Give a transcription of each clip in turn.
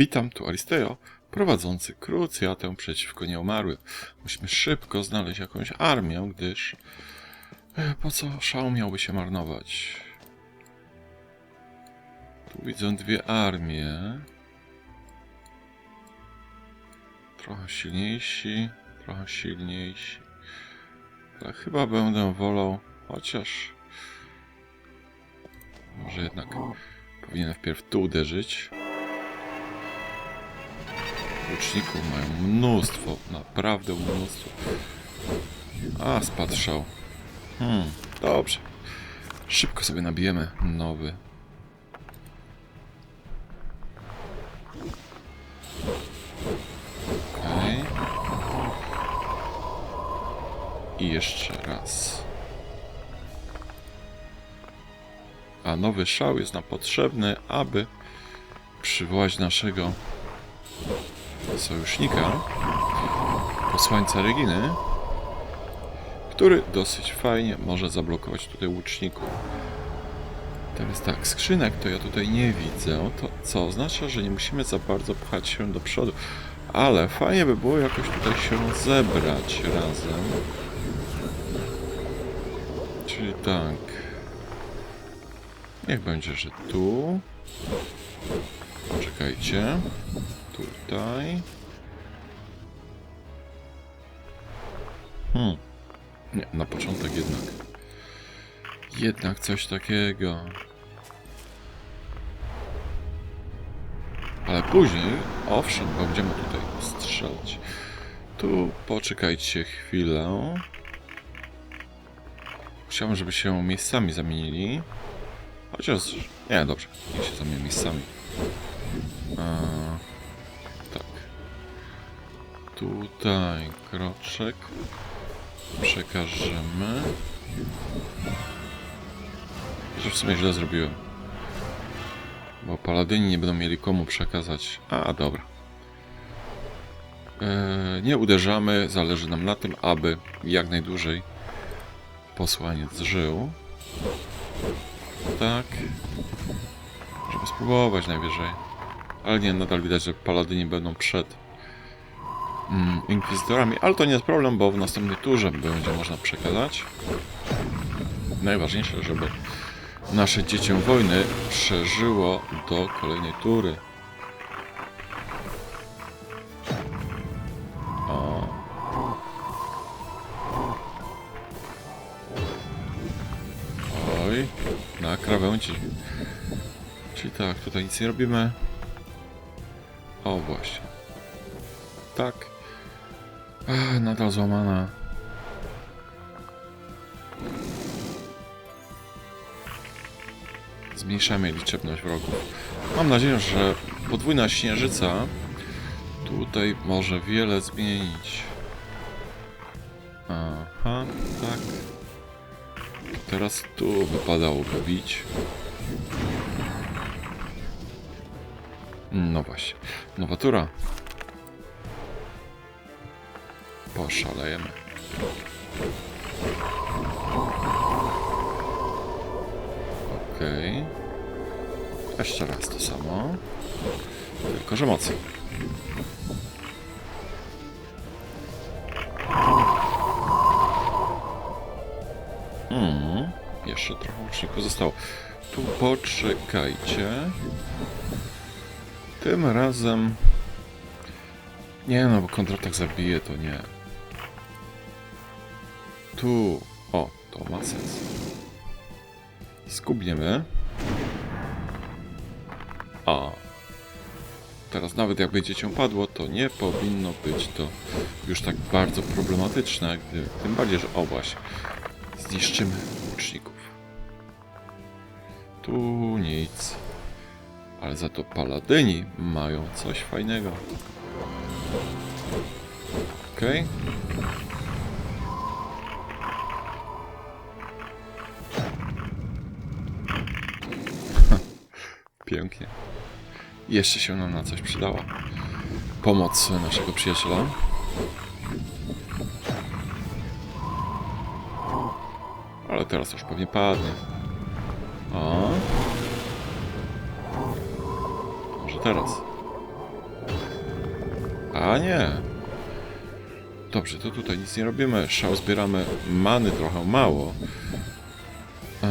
Witam, tu Aristeo, prowadzący krucjatę przeciwko nieumarłym. Musimy szybko znaleźć jakąś armię, gdyż... e, Po co szał miałby się marnować? Tu widzę dwie armie. Trochę silniejsi, trochę silniejsi. Ale chyba będę wolał, chociaż... Może jednak powinienem wpierw tu uderzyć. Łuczników mają mnóstwo, naprawdę mnóstwo. A, spadł szał. Hmm, dobrze. Szybko sobie nabijemy nowy. Okej. I jeszcze raz. A nowy szał jest nam potrzebny, aby przywołać naszego sojusznika, posłańca Reginy, który dosyć fajnie może zablokować tutaj łuczników. Teraz tak, skrzynek to ja tutaj nie widzę, to co oznacza, że nie musimy za bardzo pchać się do przodu. Ale fajnie by było jakoś tutaj się zebrać razem. Czyli tak. Niech będzie, że tu. Czekajcie. Tutaj. Hmm. Nie, na początek jednak. Jednak coś takiego. Ale później, owszem, będziemy tutaj strzelać. Tu poczekajcie chwilę. Chciałbym, żeby się miejscami zamienili. Chociaż... Nie, dobrze. Niech się zamienią miejscami. Eee. Tutaj kroczek. Przekażemy. Że w sumie źle zrobiłem. Bo paladyni nie będą mieli komu przekazać. A, dobra. Eee, nie uderzamy, zależy nam na tym, aby jak najdłużej posłaniec żył. Tak. Żeby spróbować najwyżej. Ale nie, nadal widać, że paladyni będą przed mm, inkwizytorami, ale to nie jest problem, bo w następnej turze będzie można przekazać. Najważniejsze, żeby nasze dziecię wojny przeżyło do kolejnej tury. Oj, na krawędzi. Czyli tak, tutaj nic nie robimy. O, właśnie. Tak. Ach, nadal złamana. Zmniejszamy liczebność wrogów. Mam nadzieję, że podwójna śnieżyca tutaj może wiele zmienić. Aha, tak. Teraz tu wypadałoby bić. No właśnie. Nowa tura. Poszalejemy. Okej. Jeszcze raz to samo. Tylko, że mocniej. Mm, jeszcze trochę łuczników zostało. Tu poczekajcie. Tym razem... Nie no, bo kontratak zabije, to nie. Tu... O, to ma sens. Skubniemy. A. Teraz nawet jak będzie cię padło, to nie powinno być to już tak bardzo problematyczne, gdy, tym bardziej, że o właśnie, zniszczymy łuczników. Tu nic. Ale za to paladyni mają coś fajnego. Okej. Pięknie. Jeszcze się nam na coś przydała. Pomoc naszego przyjaciela. Ale teraz już pewnie padnie. O. Może teraz. A nie. Dobrze, to tutaj nic nie robimy. Szał zbieramy many trochę mało. Eee,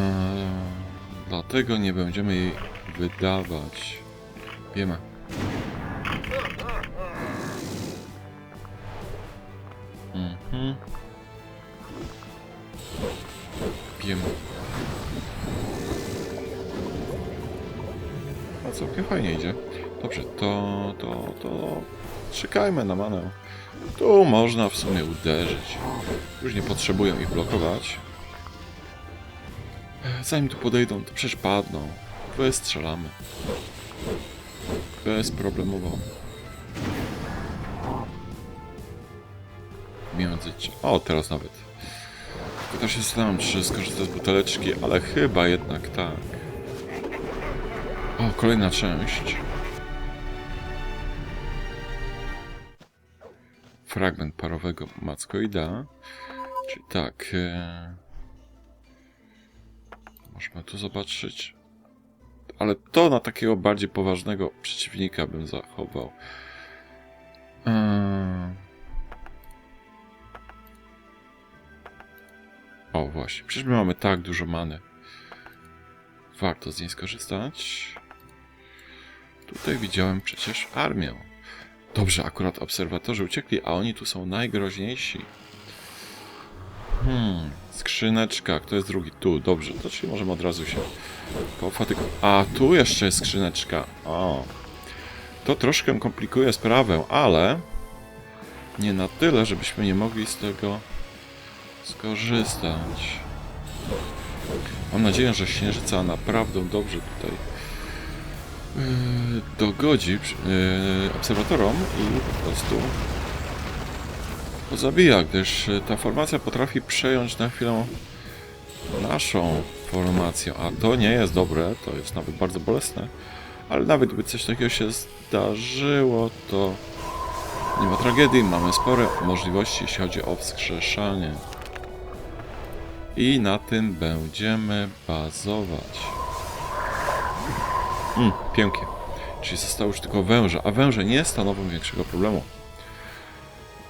dlatego nie będziemy jej wydawać. Wiemy. Mhm. Wiemy. A całkiem fajnie idzie. Dobrze, to, to, to... Czekajmy na manę. Tu można w sumie uderzyć. Już nie potrzebują ich blokować. E, Zanim tu podejdą, to przecież padną. Wystrzelamy. Bezproblemowo. Między... O, teraz nawet. Tylko się zastanawiam, czy skorzystać z buteleczki, ale chyba jednak tak. O, kolejna część. Fragment parowego mackoida. Czyli tak. E... Możemy tu zobaczyć. Ale to na takiego bardziej poważnego przeciwnika bym zachował. Eee... O, właśnie. Przecież my mamy tak dużo many. Warto z niej skorzystać. Tutaj widziałem przecież armię. Dobrze, akurat obserwatorzy uciekli, a oni tu są najgroźniejsi. Hmm, skrzyneczka. Kto jest drugi? Tu, dobrze. To czyli możemy od razu się pofatygować. A, tu jeszcze jest skrzyneczka. O. To troszkę komplikuje sprawę, ale nie na tyle, żebyśmy nie mogli z tego skorzystać. Mam nadzieję, że Księżyca naprawdę dobrze tutaj yy, dogodzi yy, obserwatorom i po prostu zabija, gdyż yy, ta formacja potrafi przejąć na chwilę naszą formację, a to nie jest dobre, to jest nawet bardzo bolesne, ale nawet gdyby coś takiego się zdarzyło, to nie ma tragedii, mamy spore możliwości, jeśli chodzi o wskrzeszanie. I na tym będziemy bazować. Mm, pięknie. Czyli zostały już tylko węże, a węże nie stanowią większego problemu.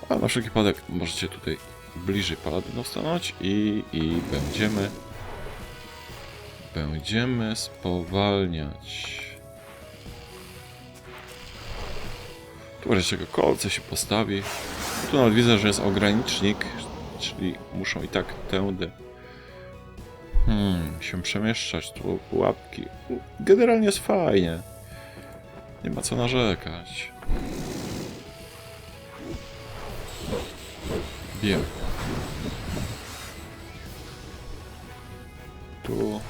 A na wszelki wypadek możecie tutaj bliżej paladynów stanąć i, i będziemy będziemy spowalniać. Tu tego kolce się postawi. Tu nawet widzę, że jest ogranicznik, czyli muszą i tak tędy hmm, się przemieszczać. Tu pułapki. Generalnie jest fajnie. Nie ma co narzekać. Wiem. Tu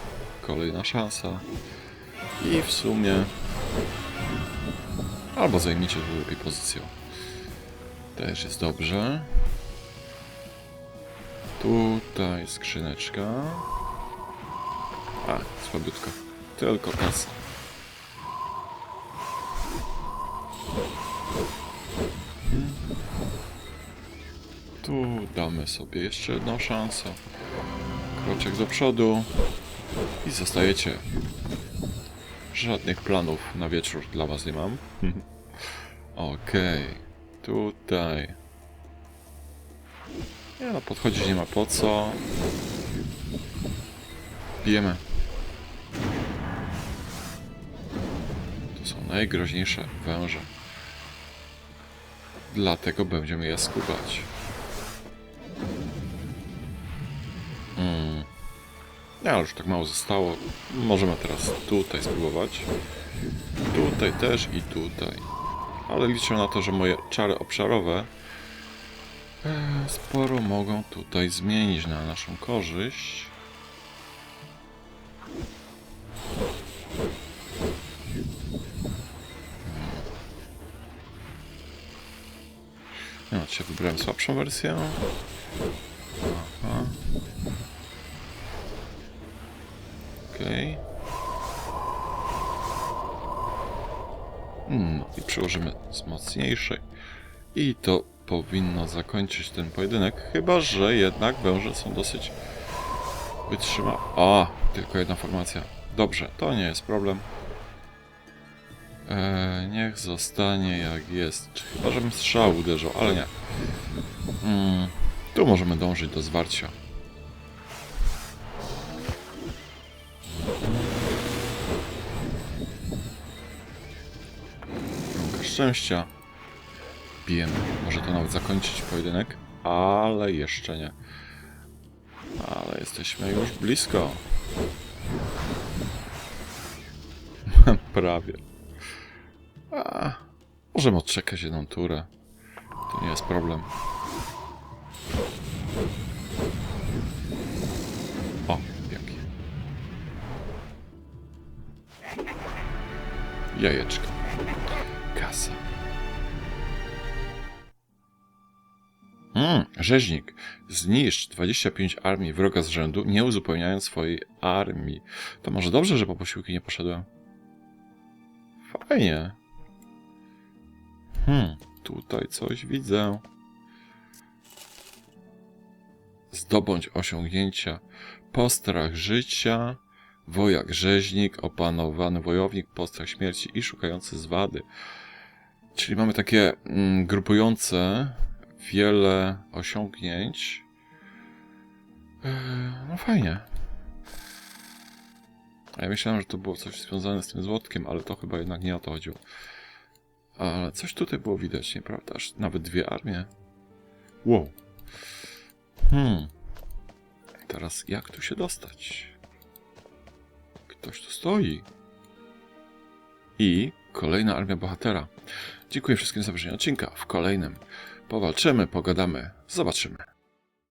kolejna szansa. I w sumie... Albo zajmijcie tu lepiej pozycję. Też jest dobrze. Tutaj skrzyneczka. A, słabiutko. Tylko kasa. Tu damy sobie jeszcze jedną szansę. Kroczek do przodu. I zostajecie. Żadnych planów na wieczór dla was nie mam. Okej. Tutaj. Nie no, podchodzić nie ma po co. Bijemy. To są najgroźniejsze węże. Dlatego będziemy je skubać. Ale już tak mało zostało. Możemy teraz tutaj spróbować. Tutaj też i tutaj. Ale liczę na to, że moje czary obszarowe e, sporo mogą tutaj zmienić na naszą korzyść. No, dzisiaj wybrałem słabszą wersję. Aha. Okej. Z mocniejszej. I to powinno zakończyć ten pojedynek, chyba że jednak węże są dosyć wytrzyma. A, tylko jedna formacja. Dobrze, to nie jest problem. E, niech zostanie jak jest. Chyba, żebym strzał uderzył, ale nie. Mm, tu możemy dążyć do zwarcia. Szczęścia. Bijemy. Może to nawet zakończyć pojedynek, ale jeszcze nie. Ale jesteśmy już blisko. Prawie. A, możemy odczekać jedną turę. To nie jest problem. O, jakie. Jajeczko. Kasa. Mm, rzeźnik. Zniszcz 25 armii wroga z rzędu, nie uzupełniając swojej armii. To może dobrze, że po posiłki nie poszedłem. Fajnie. Hmm, tutaj coś widzę. Zdobądź osiągnięcia. Postrach życia, wojak rzeźnik, opanowany wojownik, postrach śmierci i szukający zwady. Czyli mamy takie mm, grupujące wiele osiągnięć. Eee, no fajnie. A ja myślałem, że to było coś związane z tym złotkiem, ale to chyba jednak nie o to chodziło. Ale coś tutaj było widać, nieprawda? Aż nawet dwie armie. Wow. Hmm. Teraz jak tu się dostać? Ktoś tu stoi. I kolejna armia bohatera. Dziękuję wszystkim za obejrzenie odcinka. W kolejnym powalczymy, pogadamy, zobaczymy.